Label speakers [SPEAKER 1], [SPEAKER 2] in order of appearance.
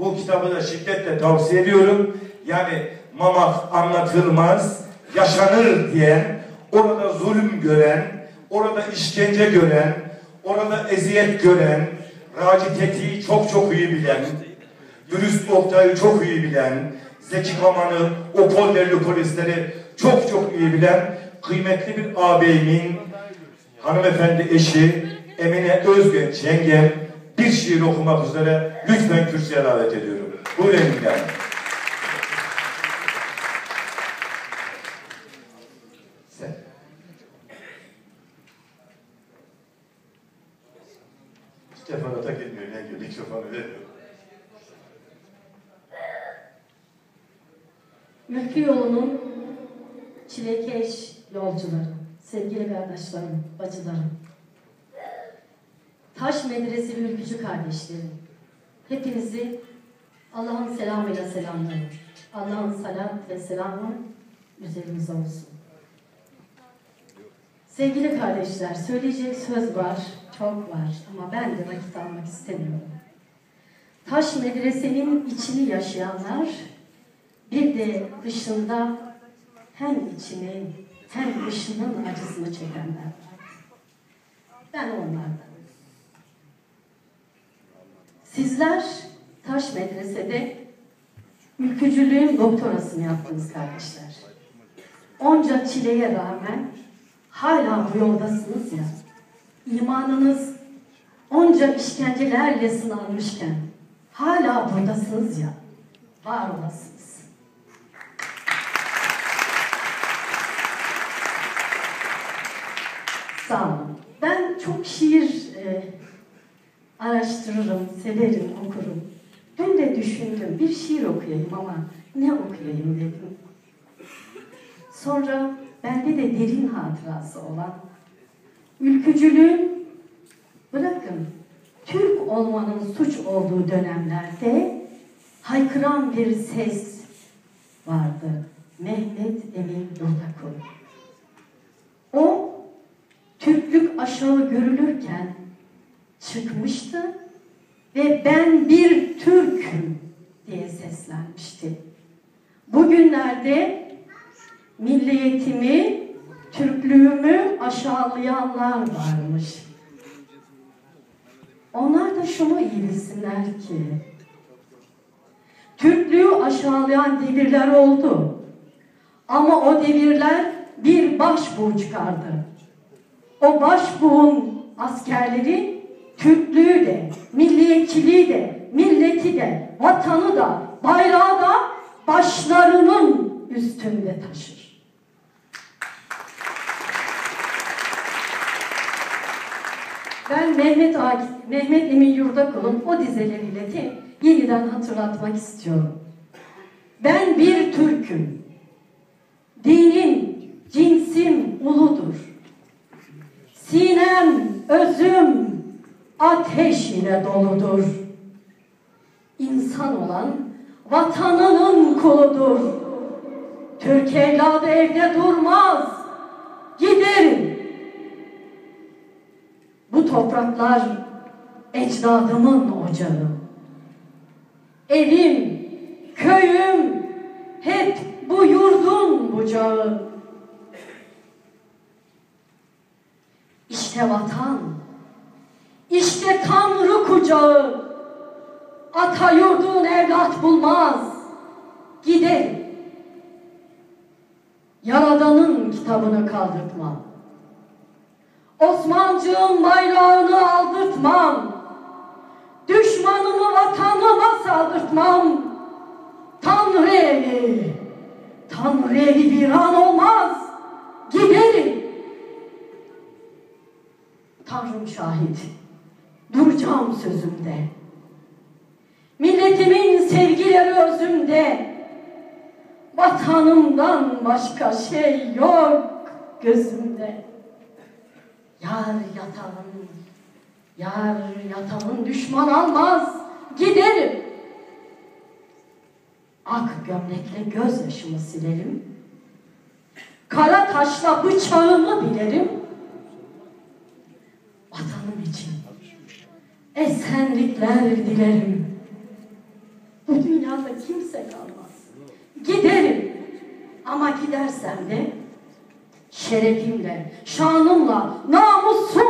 [SPEAKER 1] Bu kitabı da şiddetle tavsiye ediyorum. Yani Mamak anlatılmaz, yaşanır diyen, orada zulüm gören, orada işkence gören, orada eziyet gören, Raci Teti'yi çok çok iyi bilen, dürüst Oktay'ı çok iyi bilen, Zeki Kaman'ı, o polderli polisleri çok çok iyi bilen kıymetli bir ağabeyimin hanımefendi eşi Emine Özgenç yengem bir şiir okumak üzere lütfen kürsüye davet ediyorum. Buyurun yenge mikrofonu veriyor.
[SPEAKER 2] Ülkü yolunun çilekeş yolcuları, sevgili kardeşlerim, bacılarım. Taş Medreseli Ülkücü kardeşlerim. Hepinizi Allah'ın selamıyla selamlarım. Allah'ın salat ve selamı üzerinize olsun. Sevgili kardeşler, söyleyecek söz var, çok var ama ben de vakit almak istemiyorum. Taş medresenin içini yaşayanlar bir de dışında hem içini hem dışının acısını çekenler. Ben onlardan. Sizler Taş Medrese'de ülkücülüğün doktorasını yaptınız kardeşler. Onca çileye rağmen hala bu yoldasınız ya. İmanınız onca işkencelerle sınanmışken hala buradasınız ya. Var olasınız. Sağ olun. Ben çok e, araştırırım, severim, okurum. Dün de düşündüm, bir şiir okuyayım ama ne okuyayım dedim. Sonra bende de derin hatırası olan ülkücülüğün bırakın Türk olmanın suç olduğu dönemlerde haykıran bir ses vardı. Mehmet Emin Yurdakul. O Türklük aşağı görülürken çıkmıştı ve ben bir Türk'üm diye seslenmişti. Bugünlerde milliyetimi, Türklüğümü aşağılayanlar varmış. Onlar da şunu iyi bilsinler ki, Türklüğü aşağılayan devirler oldu. Ama o devirler bir başbuğ çıkardı. O başbuğun askerleri Türklüğü de, milliyetçiliği de, milleti de, vatanı da, bayrağı da başlarının üstünde taşır. Ben Mehmet Akif, Mehmet Emin Yurdakul'un o dizeleriyle de yeniden hatırlatmak istiyorum. Ben bir Türk'üm. Dinim, cinsim uludur. Sinem, özüm ateş ile doludur. İnsan olan vatanının kuludur. Türk evladı evde durmaz. Giderim. Bu topraklar ecdadımın ocağı. Evim, köyüm hep bu yurdun bucağı. İşte vatan, işte Tanrı kucağı. Ata yurdun evlat bulmaz. Giderim. Yaradan'ın kitabını kaldırtmam. Osmancığın bayrağını aldırtmam. Düşmanımı vatanıma saldırtmam. Tanrı evi, Tanrı evi bir an olmaz. Giderim. Tanrım şahit, duracağım sözümde. Milletimin sevgileri özümde. Vatanımdan başka şey yok gözümde. Yar yatağın, yar yatağın düşman almaz, giderim. Ak gömlekle gözyaşımı silerim. Kara taşla bıçağımı bilerim. Vatanım için esenlikler dilerim. bu dünyada kimse kalmaz. Giderim. Ama gidersem de şerefimle, şanımla, namusumla